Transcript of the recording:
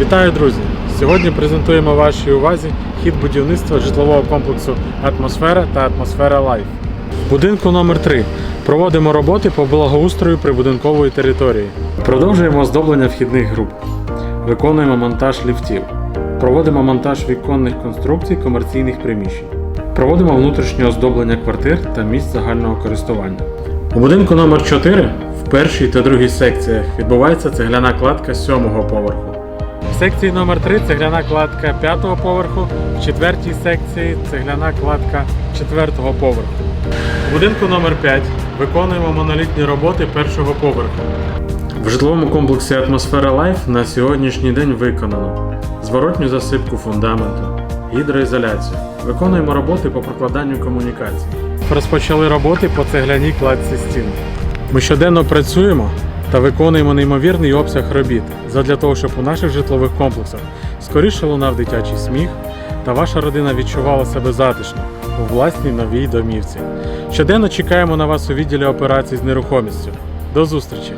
Вітаю, друзі! Сьогодні презентуємо вашій увазі хід будівництва житлового комплексу Атмосфера та Атмосфера Лайф. В будинку номер 3 проводимо роботи по благоустрою прибудинкової території. Продовжуємо оздоблення вхідних груп. Виконуємо монтаж ліфтів. Проводимо монтаж віконних конструкцій комерційних приміщень. Проводимо внутрішнє оздоблення квартир та місць загального користування. У будинку номер 4 в першій та другій секціях відбувається цегляна кладка сьомого поверху. Секції номер 3 цегляна кладка п'ятого поверху, в четвертій секції цегляна кладка четвертого поверху. У будинку номер 5 виконуємо монолітні роботи першого поверху. В житловому комплексі Атмосфера Лайф на сьогоднішній день виконано зворотню засипку фундаменту, гідроізоляцію. Виконуємо роботи по прокладанню комунікацій. Розпочали роботи по цегляній кладці стін. Ми щоденно працюємо та виконуємо неймовірний обсяг робіт задля того, щоб у наших житлових комплексах скоріше лунав дитячий сміх та ваша родина відчувала себе затишно у власній новій домівці. Щоденно чекаємо на вас у відділі операцій з нерухомістю. До зустрічі!